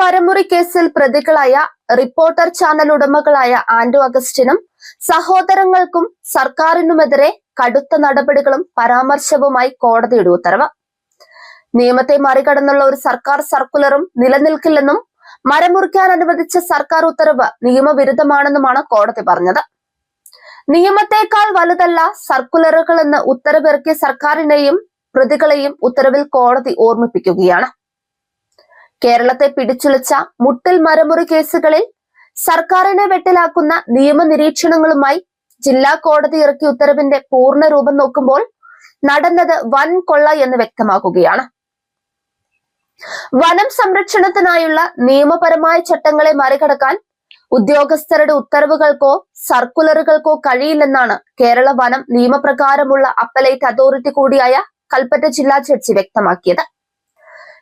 മരമുറി കേസിൽ പ്രതികളായ reporter channel ഉടമകളായ ആന്റോ അഗസ്റ്റിനും സഹോദരങ്ങൾക്കും സർക്കാരിനുമെതിരെ കടുത്ത നടപടികളും പരാമർശവുമായി കോടതിയുടെ ഉത്തരവ്. നിയമത്തെ മറികടന്നുള്ള ഒരു സർക്കാർ സർക്കുലറും നിലനിൽക്കില്ലെന്നും മരമുറിക്കാൻ അനുവദിച്ച സർക്കാർ ഉത്തരവ് നിയമവിരുദ്ധമാണെന്നുമാണ് കോടതി പറഞ്ഞത്. നിയമത്തെക്കാൾ വലുതല്ല സർക്കുലറുകൾ എന്ന് ഉത്തരവിറക്കിയ സർക്കാരിനെയും പ്രതികളെയും ഉത്തരവിൽ കോടതി ഓർമ്മിപ്പിക്കുകയാണ്. കേരളത്തെ പിടിച്ചുലച്ച മുട്ടൽ മരമുറി കേസുകളിൽ സർക്കാരിനെ വെട്ടിലാക്കുന്ന നിയമനിരീക്ഷണങ്ങളുമായി ജില്ലാ കോടതി ഇറക്കിയ ഉത്തരവിന്റെ പൂർണ രൂപം നോക്കുമ്പോൾ നടന്നത് വൻ കൊള്ള എന്ന് വ്യക്തമാക്കുകയാണ്. വനം സംരക്ഷണത്തിനായുള്ള നിയമപരമായ ചട്ടങ്ങളെ മറികടക്കാൻ ഉദ്യോഗസ്ഥരുടെ ഉത്തരവുകൾക്കോ സർക്കുലറുകൾക്കോ കഴിയില്ലെന്നാണ് കേരള വനം നിയമപ്രകാരമുള്ള അപ്പലേറ്റ് അതോറിറ്റി കൂടിയായ കൽപ്പറ്റ ജില്ലാ ജഡ്ജി വ്യക്തമാക്കിയത്.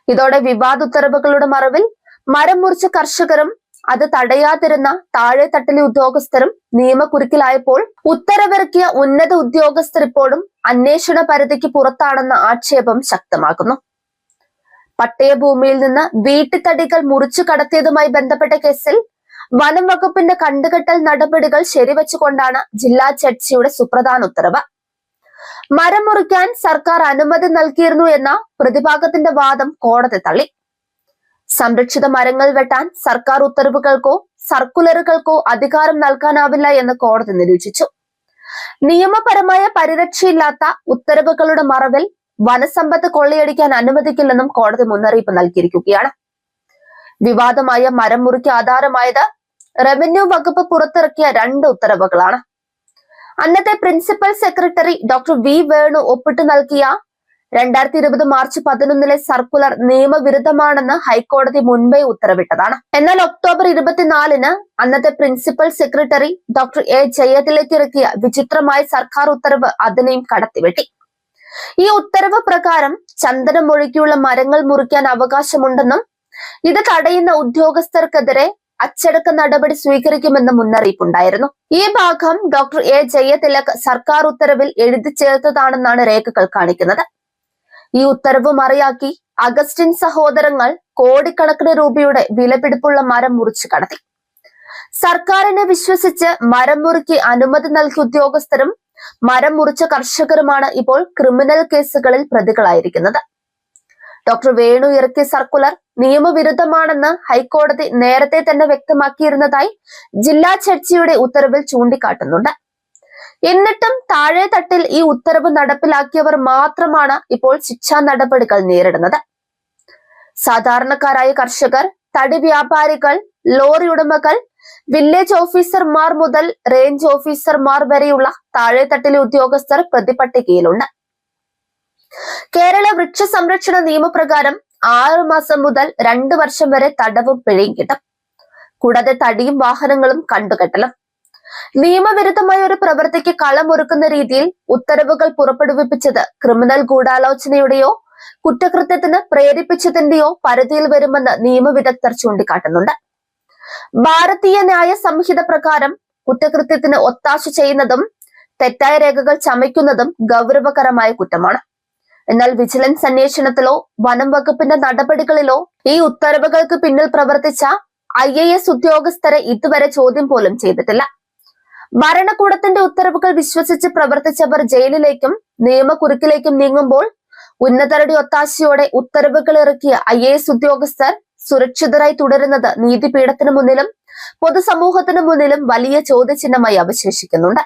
ഇതോടെ വിവാദ ഉത്തരവുകളുടെ മറവിൽ മരം മുറിച്ച കർഷകരും അത് തടയാതിരുന്ന താഴെ തട്ടിലെ ഉദ്യോഗസ്ഥരും നിയമക്കുരുക്കിലായപ്പോൾ ഉത്തരവിറക്കിയ ഉന്നത ഉദ്യോഗസ്ഥർ ഇപ്പോഴും അന്വേഷണ പരിധിക്ക് പുറത്താണെന്ന ആക്ഷേപം ശക്തമാക്കുന്നു. പട്ടയഭൂമിയിൽ നിന്ന് വീട്ടുതടികൾ മുറിച്ചു കടത്തിയതുമായി ബന്ധപ്പെട്ട കേസിൽ വനം വകുപ്പിന്റെ കണ്ടുകെട്ടൽ നടപടികൾ ശരിവച്ചുകൊണ്ടാണ് ജില്ലാ ജഡ്ജിയുടെ സുപ്രധാന ഉത്തരവ്. മരം മുറിക്കാൻ സർക്കാർ അനുമതി നൽകിയിരുന്നു എന്ന പ്രതിഭാഗത്തിന്റെ വാദം കോടതി തള്ളി. സംരക്ഷിത മരങ്ങൾ വെട്ടാൻ സർക്കാർ ഉത്തരവുകൾക്കോ സർക്കുലറുകൾക്കോ അധികാരം നൽകാനാവില്ല എന്ന് കോടതി നിരീക്ഷിച്ചു. നിയമപരമായ പരിരക്ഷയില്ലാത്ത ഉത്തരവുകളുടെ മറവിൽ വനസമ്പത്ത് കൊള്ളയടിക്കാൻ അനുവദിക്കില്ലെന്നും കോടതി മുന്നറിയിപ്പ് നൽകിയിരിക്കുകയാണ്. വിവാദമായ മരം മുറിക്ക് ആധാരമായത് റവന്യൂ വകുപ്പ് പുറത്തിറക്കിയ രണ്ട് ഉത്തരവുകളാണ്. അന്നത്തെ principal secretary doctor V Venu ഒപ്പിട്ട് നൽകിയ രണ്ടായിരത്തി ഇരുപത് മാർച്ച് പതിനൊന്നിലെ സർക്കുലർ നിയമവിരുദ്ധമാണെന്ന് ഹൈക്കോടതി മുൻപേ ഉത്തരവിട്ടതാണ്. എന്നാൽ ഒക്ടോബർ ഇരുപത്തിനാലിന് അന്നത്തെ പ്രിൻസിപ്പൽ സെക്രട്ടറി ഡോക്ടർ എ ജയത്തിലേക്ക് ഇറക്കിയ വിചിത്രമായ സർക്കാർ ഉത്തരവ് അതിനെയും കടത്തിവെട്ടി. ഈ ഉത്തരവ് പ്രകാരം ചന്ദനം ഒഴുകിയുള്ള മരങ്ങൾ മുറിക്കാൻ അവകാശമുണ്ടെന്നും ഇത് തടയുന്ന ഉദ്യോഗസ്ഥർക്കെതിരെ അച്ചടക്ക നടപടി സ്വീകരിക്കുമെന്ന് മുന്നറിയിപ്പുണ്ടായിരുന്നു. ഈ ഭാഗം ഡോക്ടർ എ ജയതിലക് സർക്കാർ ഉത്തരവിൽ എഴുതി ചേർത്തതാണെന്നാണ് രേഖകൾ കാണിക്കുന്നത്. ഈ ഉത്തരവ് മറിയാക്കി അഗസ്റ്റിൻ സഹോദരങ്ങൾ കോടിക്കണക്കിന് രൂപയുടെ വിലപിടിപ്പുള്ള മരം മുറിച്ചു കടത്തി. സർക്കാരിനെ വിശ്വസിച്ച് മരം മുറിക്ക് അനുമതി നൽകിയ ഉദ്യോഗസ്ഥരും മരം മുറിച്ച കർഷകരുമാണ് ഇപ്പോൾ ക്രിമിനൽ കേസുകളിൽ പ്രതികളായിരിക്കുന്നത്. ഡോക്ടർ വേണു ഇറക്കിയ സർക്കുലർ നിയമവിരുദ്ധമാണെന്ന് ഹൈക്കോടതി നേരത്തെ തന്നെ വ്യക്തമാക്കിയിരുന്നതായി ജില്ലാ ജഡ്ജിയുടെ ഉത്തരവിൽ ചൂണ്ടിക്കാട്ടുന്നുണ്ട്. എന്നിട്ടും താഴെ തട്ടിൽ ഈ ഉത്തരവ് നടപ്പിലാക്കിയവർ മാത്രമാണ് ഇപ്പോൾ ശിക്ഷാ നടപടികൾ നേരിടുന്നത്. സാധാരണക്കാരായ കർഷകർ തടി വ്യാപാരികൾ ലോറി ഉടമകൾ വില്ലേജ് ഓഫീസർമാർ മുതൽ റേഞ്ച് ഓഫീസർമാർ വരെയുള്ള താഴെത്തട്ടിലെ ഉദ്യോഗസ്ഥർ പ്രതിപട്ടികയിലുണ്ട്. കേരള വൃക്ഷ സംരക്ഷണ നിയമപ്രകാരം ആറു മാസം മുതൽ രണ്ടു വർഷം വരെ തടവും പിഴയും കിട്ടും. കൂടാതെ തടിയും വാഹനങ്ങളും കണ്ടുകെട്ടലും നിയമവിരുദ്ധമായ ഒരു പ്രവൃത്തിക്ക് കളമൊരുക്കുന്ന രീതിയിൽ ഉത്തരവുകൾ പുറപ്പെടുവിപ്പിച്ചത് ക്രിമിനൽ ഗൂഢാലോചനയുടെയോ കുറ്റകൃത്യത്തിന് പ്രേരിപ്പിച്ചതിന്റെയോ പരിധിയിൽ വരുമെന്ന് നിയമവിദഗ്ധർ ചൂണ്ടിക്കാട്ടുന്നുണ്ട്. ഭാരതീയ ന്യായ സംഹിത പ്രകാരം കുറ്റകൃത്യത്തിന് ഒത്താശ ചെയ്യുന്നതും തെറ്റായ രേഖകൾ ചമയ്ക്കുന്നതും ഗൗരവകരമായ കുറ്റമാണ്. എന്നാൽ വിജിലൻസ് അന്വേഷണത്തിലോ വനം വകുപ്പിന്റെ നടപടികളിലോ ഈ ഉത്തരവുകൾക്ക് പിന്നിൽ പ്രവർത്തിച്ച ഐ എ എസ് ഉദ്യോഗസ്ഥരെ ഇതുവരെ ചോദ്യം പോലും ചെയ്തിട്ടില്ല. ഭരണകൂടത്തിന്റെ ഉത്തരവുകൾ വിശ്വസിച്ച് പ്രവർത്തിച്ചവർ ജയിലിലേക്കും നിയമക്കുരുക്കിലേക്കും നീങ്ങുമ്പോൾ ഉന്നതരുടെ ഒത്താശയോടെ ഉത്തരവുകൾ ഇറക്കിയ ഐ എ എസ് ഉദ്യോഗസ്ഥർ സുരക്ഷിതരായി തുടരുന്നത് നീതിപീഠത്തിന് മുന്നിലും പൊതുസമൂഹത്തിന് മുന്നിലും വലിയ ചോദ്യചിഹ്നമായി അവശേഷിക്കുന്നുണ്ട്.